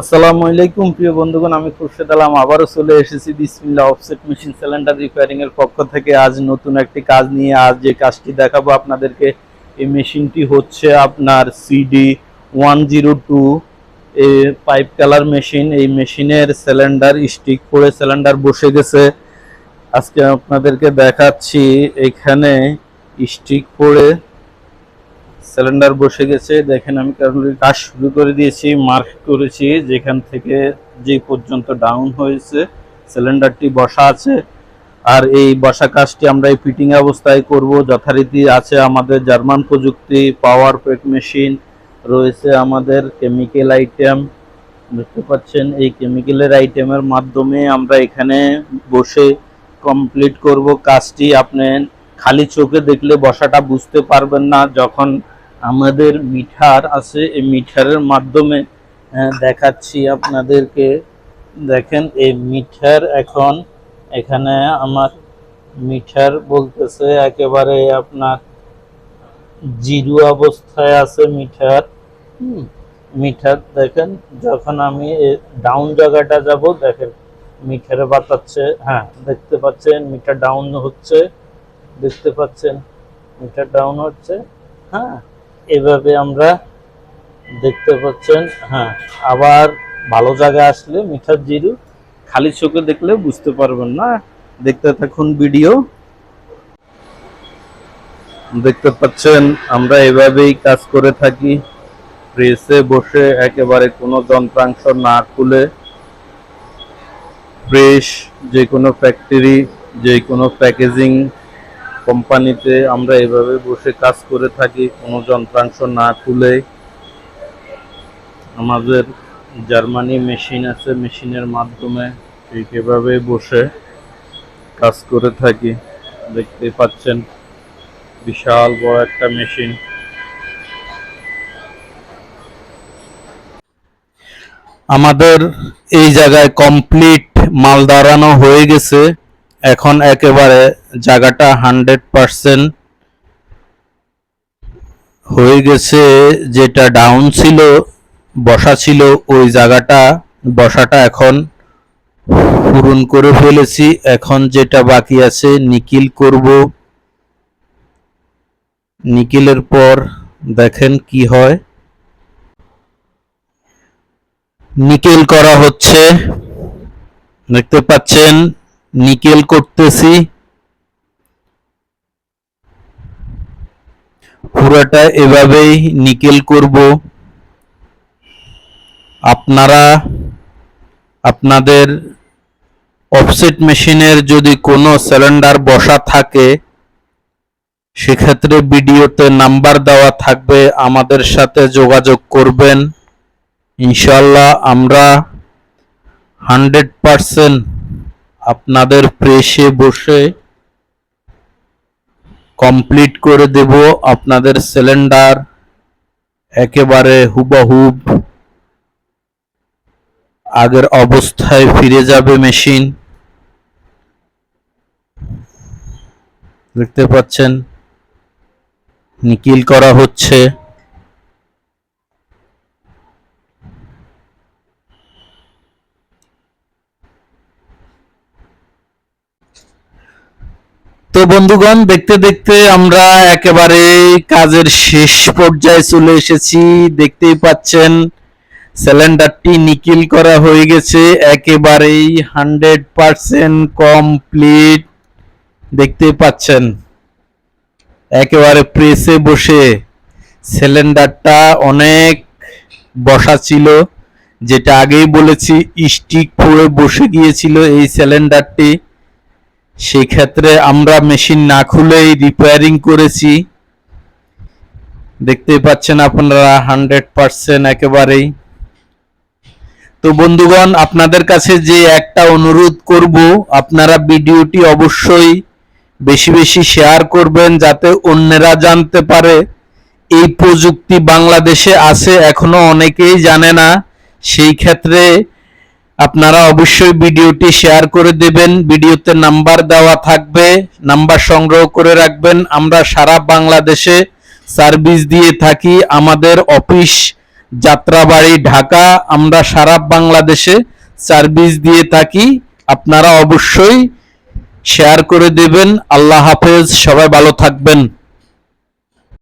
আসসালামু আলাইকুম, প্রিয় বন্ধুগণ, আমি খুরশেদ আলম আবারও চলে এসেছি বিসমিল্লা অফসেট মেশিন সিলিন্ডার রিপেয়ারিং এর পক্ষ থেকে। আজ নতুন একটি কাজ নিয়ে আজ যে কাজটি দেখাবো আপনাদেরকে, এই মেশিনটি হচ্ছে আপনার CD one zero two A pipe colour machine এই মেশিনের সিলিন্ডার স্টিক পড়ে সিলিন্ডার বসে গেছে। আজকে আপনাদেরকে দেখাচ্ছি, এখানে স্টিক পড়ে সিলিন্ডার বসে গেছে। দেখেন আমি কারণ- কাজ শুরু করে দিয়েছি, মার্ক করেছি, যেখান থেকে যে পর্যন্ত ডাউন হয়েছে, সিলিন্ডারটি বসা আছে। আর এই বসা কাজটি আমরা এই ফিটিং অবস্থায় করব। যথারীতি আছে আমাদের জার্মান প্রযুক্তি পাওয়ার পেক মেশিন রয়েছে আমাদের কেমিক্যাল আইটেম দেখতে পাচ্ছেন, এই কেমিক্যালের আইটেমের মাধ্যমে আমরা এখানে বসে কমপ্লিট করব কাজটি। আপনি খালি চোখে দেখলে বসাটা বুঝতে পারবেন না। যখন আমাদের মিঠার আছে এই মিঠারের মাধ্যমে আহ, দেখাচ্ছি আপনাদেরকে। দেখেন এই মিঠার এখন এখানে আমার মিঠার বলতেছে একেবারে আপনার জিরো অবস্থায় আছে মিঠার। মিটার দেখেন যখন আমি ডাউন জায়গাটা যাব দেখেন মিঠারে বাতাচ্ছে হ্যাঁ দেখতে পাচ্ছেন মিটার ডাউন হচ্ছে দেখতে পাচ্ছেন মিটার ডাউন হচ্ছে হ্যাঁ। এভাবে আমরা দেখতে পাচ্ছেন হ্যাঁ আবার ভালো জায়গায় আসলে মিটার জিরো খালি চোখে দেখলে বুঝতে পারবেন না। দেখতে থাকুন ভিডিও। দেখতে পাচ্ছেন, আমরা এভাবেই কাজ করে থাকি। প্রেসে বসে একেবারে কোনো যন্ত্রাংশ না খুলে প্রেস, যে কোনো ফ্যাক্টরি যে কোনো প্যাকেজিং কোম্পানিতে আমরা এভাবে বসে কাজ করে থাকি, কোনো যন্ত্রাংশ না খুলে আমাদের জার্মানি মেশিন আছে, মেশিনের মাধ্যমে ঠিক এভাবে বসে কাজ করে থাকি। দেখতে পাচ্ছেন, বিশাল বড় একটা মেশিন। আমাদের এই জায়গায় কমপ্লিট মাল দাঁড়ানো হয়ে গেছে। এখন একেবারে জায়গাটা হান্ড্রেড পার্সেন্ট হয়ে গেছে, যেটা ডাউন ছিল, বসা ছিল, ওই জায়গাটা, বসাটা এখন পূরণ করে ফেলেছি। এখন যেটা বাকি আছে, নিকিল করব। নিকিলের পর দেখেন কি হয়। নিকেল করা হচ্ছে। দেখতে পাচ্ছেন নিকেল করতেছি। পুরাটা এভাবেই নিকেল করব। আপনারা, আপনাদের অফসেট মেশিনের যদি কোনো সিলিন্ডার বসা থাকে, সেক্ষেত্রে ভিডিওতে নাম্বার দেওয়া থাকবে, আমাদের সাথে যোগাযোগ করবেন। ইনশাল্লাহ আমরা হান্ড্রেড পারসেন্ট আপনাদের প্রেসে বসে কমপ্লিট করে দেব আপনাদের সিলিন্ডার একেবারে হুবহুব আগের অবস্থায় ফিরে যাবে মেশিন দেখতে পাচ্ছেন, নিকিল করা হচ্ছে। বন্ধুগণ, দেখতে দেখতে আমরা একেবারে কাজের শেষ পর্যায়ে চলে এসেছি। দেখতেই পাচ্ছেন সিলিন্ডারটি নিকিল করা হয়ে গেছে, একেবারেই হান্ড্রেড পার্সেন্ট কমপ্লিট। দেখতেই পাচ্ছেন, একেবারে প্রেসে বসে সিলিন্ডারটা অনেক বসা ছিল। যেটা আগেই বলেছি স্টিক পড়ে বসে গিয়েছিল এই সিলিন্ডারটি সেই ক্ষেত্রে আমরা মেশিন না খুলেই রিপেয়ারিং করেছি। দেখতেই পাচ্ছেন আপনারা হান্ড্রেড পার্সেন্ট একেবারেই। তো বন্ধুগণ, আপনাদের কাছে যে একটা অনুরোধ করব, আপনারা ভিডিওটি অবশ্যই বেশি বেশি শেয়ার করবেন যাতে অন্যেরা জানতে পারে। এই প্রযুক্তি বাংলাদেশে আছে, এখনও অনেকেই জানে না। সেই ক্ষেত্রে আপনারা অবশ্যই ভিডিওটি শেয়ার করে দেবেন। ভিডিওতে নাম্বার দেওয়া থাকবে। নাম্বার সংগ্রহ করে রাখবেন। আমরা সারা বাংলাদেশে সার্ভিস দিয়ে থাকি। আমাদের অফিস যাত্রাবাড়ি ঢাকা। আমরা সারা বাংলাদেশে সার্ভিস দিয়ে থাকি। আপনারা অবশ্যই শেয়ার করে দেবেন। আল্লাহ হাফেজ। সবাই ভালো থাকবেন।